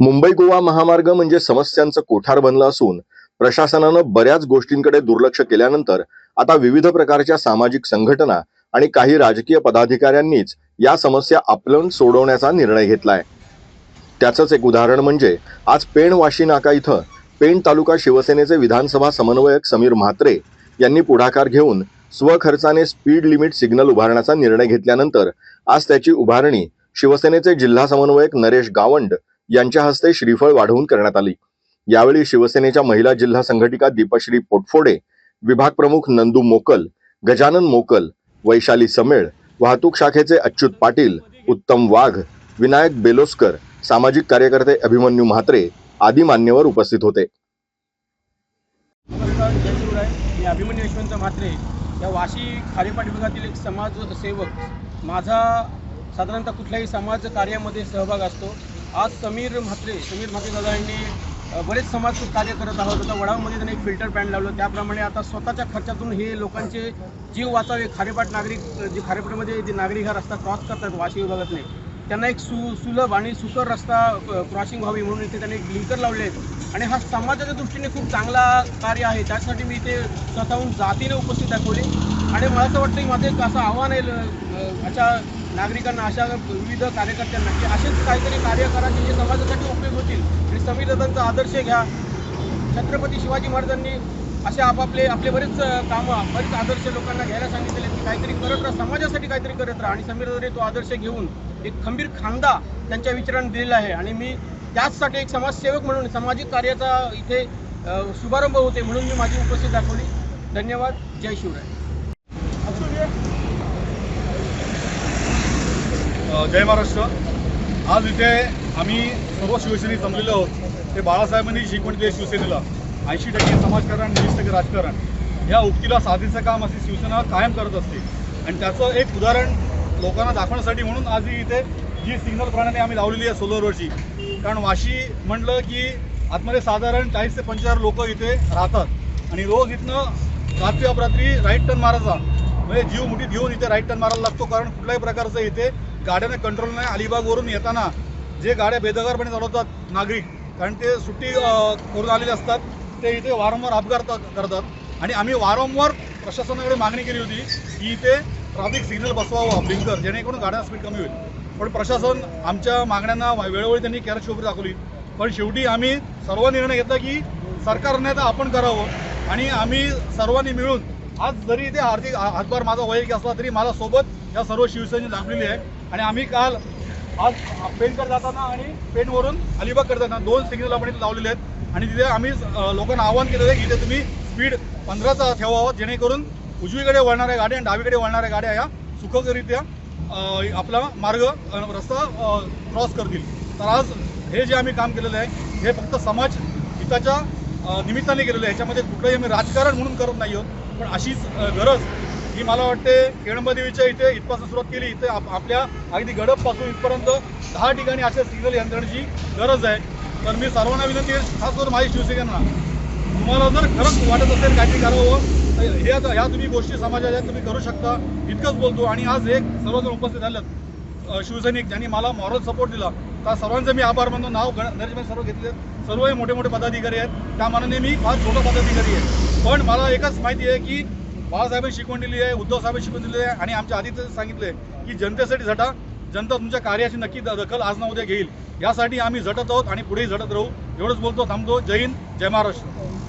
मुंबई गोवा महामार्ग म्हणजे समस्यांचं कोठार बनलं असून प्रशासनानं बऱ्याच गोष्टींकडे दुर्लक्ष केल्यानंतर आता विविध प्रकारच्या सामाजिक संघटना आणि काही राजकीय पदाधिकाऱ्यांनीच या समस्या आपलं सोडवण्याचा निर्णय घेतलाय. त्याचंच एक उदाहरण म्हणजे आज पेण वाशी नाका इथं पेण तालुका शिवसेनेचे विधानसभा समन्वयक समीर म्हात्रे यांनी पुढाकार घेऊन स्वखर्चाने स्पीड लिमिट सिग्नल उभारण्याचा निर्णय घेतल्यानंतर आज त्याची उभारणी शिवसेनेचे जिल्हा समन्वयक नरेश गावंड यांच्या हस्ते श्रीफळ वाढवून करण्यात आली. यावेळी शिवसेनेच्या महिला जिल्हा संघटिका दीपश्री पोटफोडे विभाग प्रमुख नंदू मोकल गजानन मोकल वैशाली समेळ वाहतूक शाखेचे अच्युत पाटील उत्तम वाघ विनायक बेलोस्कर सामाजिक कार्यकर्ते अभिमन्यू म्हात्रे आदी मान्यवर उपस्थित होते. मी अभिमन्यू यशवंत म्हात्रे या वाशी खारेपाट विभागातील एक समाजसेवक. माझा साधारणतः कुठल्याही समाज कार्यामध्ये सहभाग असतो. आज समीर म्हात्रे समीर म्हात्रे दादा यांनी बरेच समाज कार्य करत आहोत. आता वडावमध्ये त्यांनी एक फिल्टर पॅन लावलं. त्याप्रमाणे आता स्वतःच्या खर्चातून हे लोकांचे जीव वाचावे. खारेपाट नागरिक जे खारेपाटमध्ये जे नागरिक हा रस्ता क्रॉस करतात वाशी विभागातले त्यांना एक सु सुलभ आणि सुकर रस्ता क्रॉसिंग व्हावी म्हणून इथे त्यांनी एक लिंकर लावले आहेत. आणि हा समाजाच्या दृष्टीने खूप चांगला कार्य आहे. त्यासाठी मी इथे स्वतःहून जातीने उपस्थित दाखवले. आणि मला असं वाटतं की माझं एक असं आव्हान आहे अशा नागरिकांना अशा विविध कार्यकर्त्यांना की असेच काहीतरी कार्य करा की जे समाजासाठी उपयोग होतील. आणि संविधानाचा आदर्श घ्या. छत्रपती शिवाजी महाराजांनी असे आपापले आपले बरेच कामं बरेच आदर्श लोकांना घ्यायला सांगितलेले की काहीतरी करत राहा समाजासाठी काहीतरी करत राहा. आणि समीर तो आदर्श घेऊन एक खंबीर खांदा त्यांच्या विचारांनी दिलेला आहे. आणि मी त्याचसाठी एक समाजसेवक म्हणून सामाजिक कार्याचा इथे शुभारंभ होते म्हणून मी माझी उपस्थिती दाखवली. धन्यवाद. जय शिवराय. जय महाराष्ट्र. आज इथे आम्ही सर्व शिवसैनिक जमलेलो आहोत. ते बाळासाहेबांनी शिकवण दिली शिवसेनेला. ऐंशी टक्के समाजकारण वीस टक्के राजकारण. या उक्तीला साधीचं काम असे शिवसेना कायम करत असते. आणि त्याचं एक उदाहरण लोकांना दाखवण्यासाठी म्हणून आज ही इथे जी सिग्नल प्रणाली आम्ही लावलेली आहे सोलरवरची कारण वाशी म्हटलं की आतमध्ये साधारण चाळीस ते पंचेचाळीस लोक इथे राहतात. आणि रोज इथनं रात्री अपरात्री राईट टर्न मारायचा. म्हणजे जीव मुठीत घेऊन इथे राईट टर्न मारायला लागतो. कारण कुठल्याही प्रकारचं इथे गाड्यांना कंट्रोल नाही. अलिबागवरून येताना जे गाड्या बेदगारपणे चालवतात नागरिक कारण ते सुट्टी करून आलेले असतात ते इथे वारंवार अपघात करतात. आणि आम्ही वारंवार प्रशासनाकडे मागणी केली होती की इथे ट्रॅफिक सिग्नल बसवावा ब्लिंकर जेणेकरून गाड्यांना स्पीड कमी होईल. पण प्रशासन आमच्या मागण्यांना वेळोवेळी त्यांनी कॅर शोभरी दाखवली. पण शेवटी आम्ही सर्व निर्णय घेतला की सरकारने तर आपण करावं. आणि आम्ही सर्वांनी मिळून आज जरी इथे आर्थिक हातभार माझा वैयक्तिक असला तरी माझा सोबत या सर्व शिवसेने दाखवलेली आहे. आणि आम्ही काल आज पेनकडे जाताना आणि पेनवरून अलिबागकडे जाताना दोन सिग्नल आपण इथे लावलेले आहेत. आणि तिथे आम्ही लोकांना आवाहन केलेलं आहे की इथे तुम्ही स्पीड पंधराचा ठेवावं जेणेकरून उजवीकडे वळणाऱ्या गाड्या आणि डावीकडे वळणाऱ्या गाड्या या सुखकरित्या आपला मार्ग रस्ता क्रॉस करतील. तर आज हे जे आम्ही काम केलेलं आहे हे फक्त समाज हिताच्या निमित्ताने केलेलं आहे. याच्यामध्ये कुठलंही आम्ही राजकारण म्हणून करत नाही आहोत. पण अशीच गरज ही मला वाटते केळंबदेवीच्या इथे इथपासून सुरुवात केली. इथे आप- आपल्या अगदी गडपपासून इथपर्यंत दहा ठिकाणी अशा सिग्नल यंत्रणेची गरज आहे. तर मी सर्वांना विनंती आहे खास करून माझी शिवसेनेना. तुम्हाला जर खरंच वाटत असेल काहीतरी करावं हे आता ह्या तुम्ही गोष्टी समाजाच्या तुम्ही करू शकता. इतकंच बोलतो. आणि आज एक सर्वजण उपस्थित झालेत. शिवसैनिक ज्यांनी मला मॉरल सपोर्ट दिला. त्या सर्वांचं मी आभार मानतो. नाव गणेशभाई सर्व घेतले सर्व हे मोठे मोठे पदाधिकारी आहेत. त्या मानाने मी फार छोटा पदाधिकारी आहे. पण मला एकच माहिती आहे की बाळासाहेबांनी शिकवण दिली आहे उद्धव साहेबांनी शिकवण दिली आहे आणि आमच्या आधीच सांगितलंय की जनतेसाठी झटा जनता तुमच्या कार्याची नक्की दखल आज ना उद्या घेईल. यासाठी आम्ही झटत आहोत आणि पुढेही झटत राहू. एवढंच बोलतो थांबतो. जय हिंद जय महाराष्ट्र.